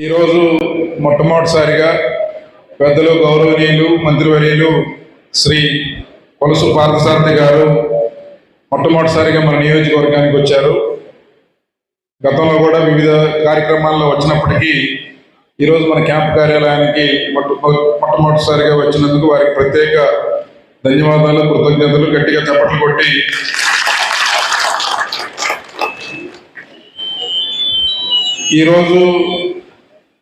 ఈరోజు మొట్టమొదటిసారిగా పెద్దలు గౌరవనీయులు మంత్రివర్యులు శ్రీ కొలసు పార్థసారథి గారు మొట్టమొదటిసారిగా మన నియోజకవర్గానికి వచ్చారు. గతంలో కూడా వివిధ కార్యక్రమాల్లో వచ్చినప్పటికీ ఈరోజు మన క్యాంప్ కార్యాలయానికి మొట్ట మొట్టమొదటిసారిగా వచ్చినందుకు వారికి ప్రత్యేక ధన్యవాదాలు కృతజ్ఞతలు గట్టిగా చప్పట్లు కొట్టి ఈరోజు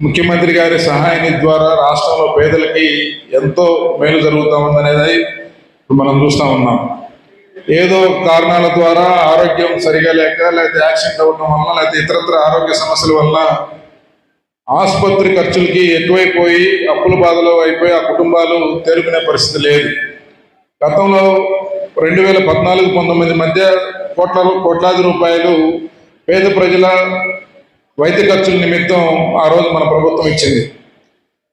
ముఖ్యమంత్రి గారి సహాయాన్ని ద్వారా రాష్ట్రంలో పేదలకి ఎంతో మేలు జరుగుతూ ఉందనేది మనం చూస్తూ ఉన్నాం. ఏదో కారణాల ద్వారా ఆరోగ్యం సరిగా లేక లేకపోతే యాక్సిడెంట్ అవ్వడం వల్ల లేకపోతే ఇతరత్ర ఆరోగ్య సమస్యల వల్ల ఆసుపత్రి ఖర్చులకి ఎక్కువైపోయి అప్పుల బాధలో అయిపోయి ఆ కుటుంబాలు తేరుకునే పరిస్థితి లేదు. గతంలో రెండు వేల పద్నాలుగు పంతొమ్మిది మధ్య కోట్ల కోట్లాది రూపాయలు పేద ప్రజల వైద్య ఖర్చుల నిమిత్తం ఆ రోజు మన ప్రభుత్వం ఇచ్చింది.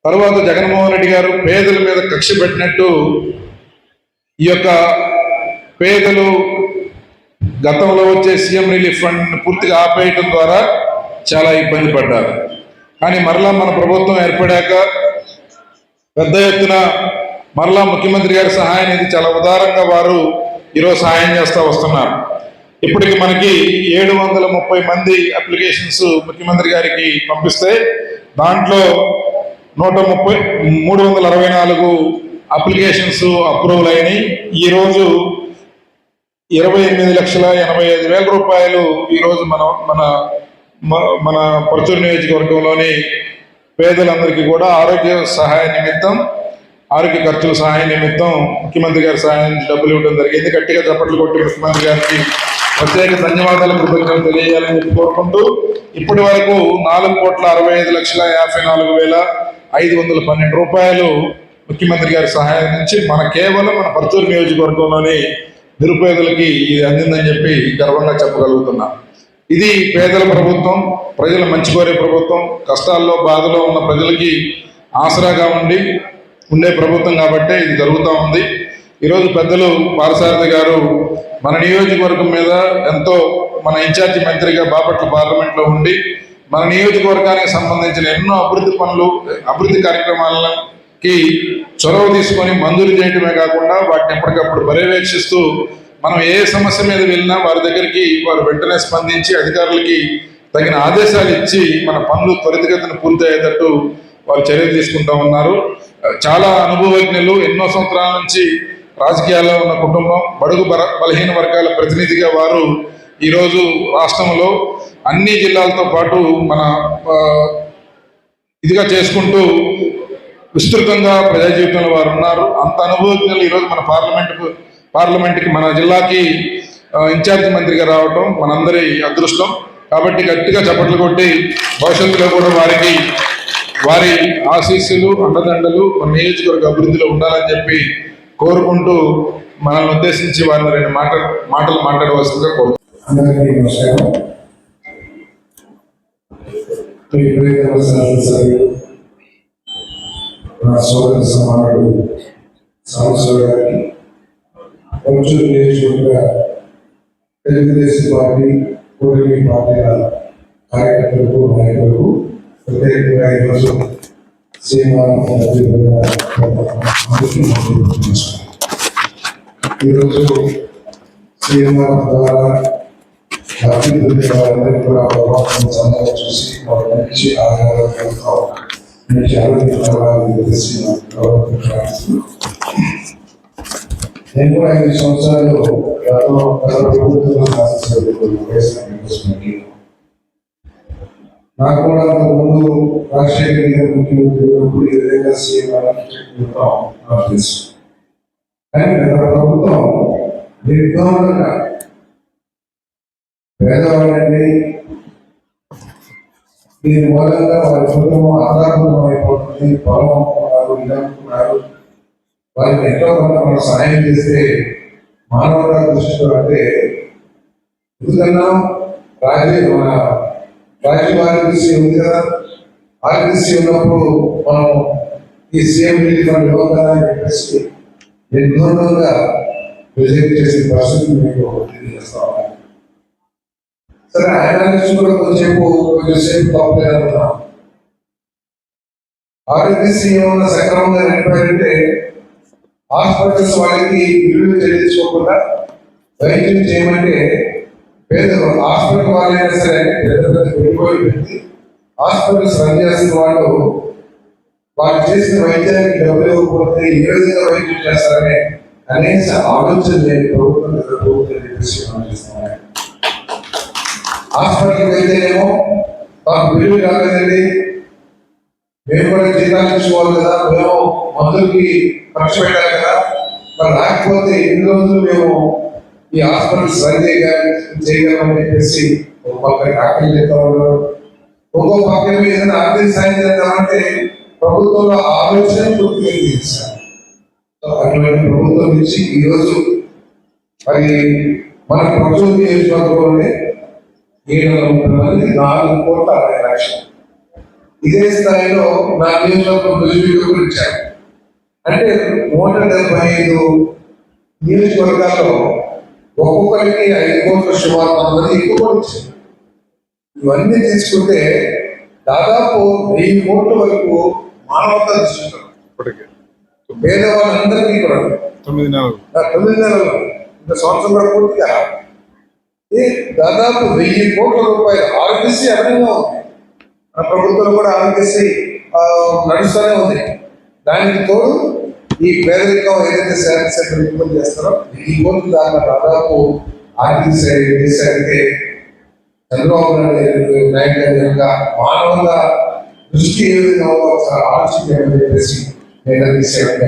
తర్వాత జగన్మోహన్ రెడ్డి గారు పేదల మీద కక్ష పెట్టినట్టు ఈ యొక్క పేదలు గతంలో వచ్చే సీఎం రిలీఫ్ ఫండ్ పూర్తిగా ఆపేయటం ద్వారా చాలా ఇబ్బంది పడ్డారు. కానీ మరలా మన ప్రభుత్వం ఏర్పడాక పెద్ద ఎత్తున మరలా ముఖ్యమంత్రి గారి సహాయం ఇది చాలా ఉదారంగా వారు ఈరోజు సహాయం చేస్తూ వస్తున్నారు. ఇప్పటికి మనకి ఏడు వందల ముప్పై మంది అప్లికేషన్స్ ముఖ్యమంత్రి గారికి పంపిస్తే దాంట్లో నూట ముప్పై మూడు వందల అరవై నాలుగు అప్లికేషన్స్ అప్రూవల్ అయినాయి. ఈరోజు ఇరవై ఎనిమిది లక్షల ఎనభై ఐదు వేల రూపాయలు ఈరోజు మన మన మన పరచూరు నియోజకవర్గంలోని పేదలందరికీ కూడా ఆరోగ్య సహాయ నిమిత్తం ఆరోగ్య ఖర్చుల సహాయ నిమిత్తం ముఖ్యమంత్రి గారి సహాయం డబ్బులు ఇవ్వడం జరిగింది. గట్టిగా చప్పట్లు కొట్టి ముఖ్యమంత్రి గారికి ప్రత్యేక ధన్యవాదాలు కృతజ్ఞతలు తెలియజేయాలని చెప్పి కోరుకుంటూ ఇప్పటి వరకు నాలుగు కోట్ల అరవై ఐదు లక్షల యాభై నాలుగు వేల ఐదు వందల పన్నెండు రూపాయలు ముఖ్యమంత్రి గారి సహాయం నుంచి మన కేవలం మన పరచూరు నియోజకవర్గంలోని నిరుపేదలకి ఇది అందిందని చెప్పి గర్వంగా చెప్పగలుగుతున్నా. ఇది పేదల ప్రభుత్వం ప్రజల మంచి కోరే ప్రభుత్వం కష్టాల్లో బాధలో ఉన్న ప్రజలకి ఆసరాగా ఉండి ఉండే ప్రభుత్వం కాబట్టే ఇది జరుగుతూ ఉంది. ఈరోజు పెద్దలు పారసారథి గారు మన నియోజకవర్గం మీద ఎంతో మన ఇన్ఛార్జి మంత్రిగా బాపట్ల పార్లమెంట్లో ఉండి మన నియోజకవర్గానికి సంబంధించిన ఎన్నో అభివృద్ధి పనులు అభివృద్ధి కార్యక్రమాలకి చొరవ తీసుకొని మంజూరు చేయడమే కాకుండా వాటిని ఎప్పటికప్పుడు పర్యవేక్షిస్తూ మనం ఏ సమస్య మీద వెళ్ళినా వారి దగ్గరికి వారు వెంటనే స్పందించి అధికారులకి తగిన ఆదేశాలు ఇచ్చి మన పనులు త్వరితగతిన పూర్తి అయ్యేటట్టు వారు చర్యలు తీసుకుంటా ఉన్నారు. చాలా అనుభవజ్ఞులు ఎన్నో సంవత్సరాల నుంచి రాజకీయాల్లో ఉన్న కుటుంబం బడుగు బల బలహీన వర్గాల ప్రతినిధిగా వారు ఈరోజు రాష్ట్రంలో అన్ని జిల్లాలతో పాటు మన ఇదిగా చేసుకుంటూ విస్తృతంగా ప్రజా జీవితంలో వారు ఉన్నారు. అంత అనుభవజ్ఞులు ఈరోజు మన పార్లమెంటుకు పార్లమెంట్కి మన జిల్లాకి ఇన్ఛార్జ్ మంత్రిగా రావటం మనందరి అదృష్టం. కాబట్టి గట్టిగా చప్పట్లు కొట్టి భవిష్యత్తులో కూడా వారికి వారి ఆశీస్సులు అండదండలు మన నియోజకవర్గ అభివృద్ధిలో ఉండాలని చెప్పి కోరుకుంటూ మనల్ని ఉద్దేశించి వారిని రెండు మాటలు మాటలు మాట్లాడవలసిందిగా కోరుతున్నాను అందరికీ నా సోదర సమానుడు కొంచెం నియోజకవర్గ తెలుగుదేశం పార్టీ కూటమి పార్టీల కార్యకర్తలకు నాయకులకు ప్రత్యేకంగా ఈరోజు సీమాన్ ఈరోజు సీఎంఆర్ ద్వారా అభివృద్ధి వారందరికీ కూడా ప్రభావం చందాలు చూసి వారి నుంచి ఆధారాలు ఆరోగ్య నేను కూడా ఐదు సంవత్సరాలు గతంలో ప్రభుత్వం ప్రభుత్వంలో శాసనసభ్యులు వైఎస్ఆర్ కాంగ్రెస్ పార్టీ. నాకు కూడా అంతకు ముందు రాజశేఖర్ గారు ముఖ్యమంత్రి ఉన్నప్పుడు ఈ విధంగా సీఎం నాకు తెలుసు. కానీ గత ప్రభుత్వం నిర్ధారణగా పేదవాళ్ళని దీని మూలంగా వారి కుటుంబం ఆధారపూర్వం అయిపోతుంది పొలం అమ్ముకున్నారు ఇల్లు అమ్ముకున్నారు వారికి ఎంతో కొంత మనం సహాయం చేస్తే మానవతా దృష్టిలో అంటే ఎందుకన్నా రాజీ మన రాజీవ్ ఆర్టీసీ ఉంది కదా? ఆర్టీసీ ఉన్నప్పుడు మనం ఈ సీఎం రిలీఫ్ ఫండ్ ఇవ్వం చెప్పేసి నిర్బంధంగా ప్రజెంట్ చేసే పరిస్థితి మీకు తెలియజేస్తా ఉన్నాను సరే ఆయన కూడా కొంచెంసేపు కొంచెంసేపు తప్పలేదనుకున్నాం ఆరోగ్యశ్రీ ఏమన్నా సక్రమంగా నడిపారంటే హాస్పిటల్స్ వాళ్ళకి బిల్లులు చెల్లించుకోకుండా వైద్యం చేయమంటే పేదవాళ్ళు హాస్పిటల్ వాళ్ళైనా సరే పెద్ద పెద్ద పెట్టుబడి పెట్టి హాస్పిటల్స్ రన్ చేస్తున్న వాళ్ళు వాళ్ళు చేసిన వైద్యానికి డబ్బులు ఇవ్వకపోతే ఏ విధంగా వైద్యం చేస్తారనే కనీస ఆలోచన లేని ప్రభుత్వం గత ప్రభుత్వం చెప్పేసి మనం హాస్పిటల్కి వెళ్తేనేమో మాకు బిల్లు రాలేదండి. మేము కూడా జీతాలు తీసుకోవాలి కదా మేము మందులకి ఖర్చు పెట్టాలి కదా. మరి రాకపోతే ఎన్ని రోజులు మేము ఈ హాస్పిటల్ రన్ చేయగల చేయగలమని చెప్పేసి ఒక పక్క డాక్టర్లు చెప్తా ఉన్నారు. ఇంకో పక్క ఏమో ఏదైనా ఆర్థిక సాయం చేద్దామంటే ప్రభుత్వంలో ఆలోచన పూర్తిగా తీశారు అటువంటి ప్రభుత్వం నుంచి ఈరోజు మరి మన ప్రభుత్వం నియోజకవర్గంలోనే ఏడు వందల ముప్పై మంది నాలుగు కోట్ల అరవై లక్షలు. ఇదే స్థాయిలో నా నియోజకవర్గం రుజువు ఇచ్చారు అంటే నూట డెబ్బై ఐదు నియోజకవర్గాల్లో ఒక్కొక్కరికి ఐదు కోట్ల సుమారు మంది ఎక్కువ ఇచ్చారు. ఇవన్నీ తీసుకుంటే దాదాపు వెయ్యి కోట్ల వరకు మానవతా దృష్టిలో ఇప్పటికే. పేదవాళ్ళందరికీ కూడా. తొమ్మిది నెలలు. తొమ్మిది నెలలు. ఇంత సంవత్సరం కూడా పూర్తిగా. దాదాపు వెయ్యి కోట్ల రూపాయలు ఆరోగ్యశ్రీ అదనంగా ఉంది. మన ప్రభుత్వం కూడా ఆరోగ్యశ్రీ నడుస్తూనే ఉంది. దానికి తోడు ఈ పేదరికం ఏదైతే శాంతి సెంటర్ ఇంప్లిమెంట్ చేస్తారో ఈ కోట్లు దాకా దాదాపు ఆర్థిక సేవ చేశారంటే చంద్రబాబు నాయుడు నాయుడు గారి యొక్క మానవుల దృష్టి ఏ విధంగా ఉందో ఒకసారి ఆలోచించాలని చెప్పేసి నేను తీసేయాలని